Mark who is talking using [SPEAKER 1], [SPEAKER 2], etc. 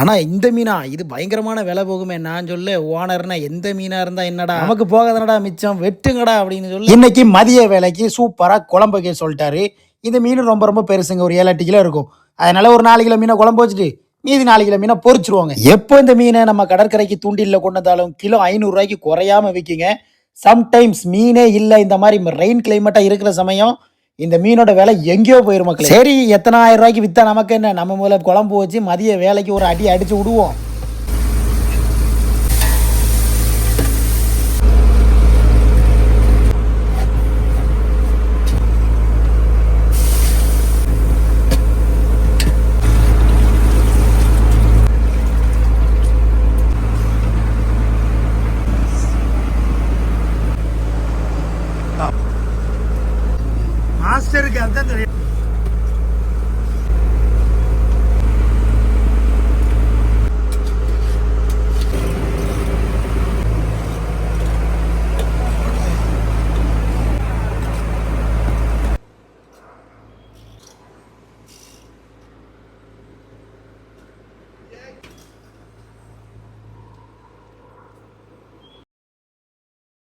[SPEAKER 1] ஆனால் இந்த மீனா இது பயங்கரமான விலை போகுமே நான் சொல்ல ஓனர்னா எந்த மீனா இருந்தா என்னடா? நமக்கு போகாதனடா மிச்சம் வெட்டுங்கடா அப்படின்னு சொல்லி. இன்னைக்கு மதிய வேலைக்கு சூப்பராக குழம்பு வைக்க சொல்லிட்டாரு. இந்த மீன் ரொம்ப ரொம்ப பெருசுங்க ஒரு ஏழு எட்டு கிலோ இருக்கும். அதனால ஒரு நாலு கிலோ மீனை குழம்பு வச்சுட்டு மீதி நாலு கிலோ மீனை பொரிச்சிருவாங்க எப்போ இந்த மீனை நம்ம கடற்கரைக்கு தூண்டில்ல கொண்டு வந்தாலும் கிலோ ஐநூறுரூவாய்க்கு குறையாம விற்கிங்க. சம்டைம்ஸ் மீனே இல்லை இந்த மாதிரி ரெயின் கிளைமேட்டாக இருக்கிற சமயம் இந்த மீனோட விலை எங்கேயோ போயிரும் மக்கள். சரி எத்தனை ஆயிரம் ரூபாய்க்கு வித்தா நமக்கு என்ன? நம்ம முதல்ல குழம்பு வச்சு மதிய வேலைக்கு ஒரு அடி அடிச்சு விடுவோம். I'll stick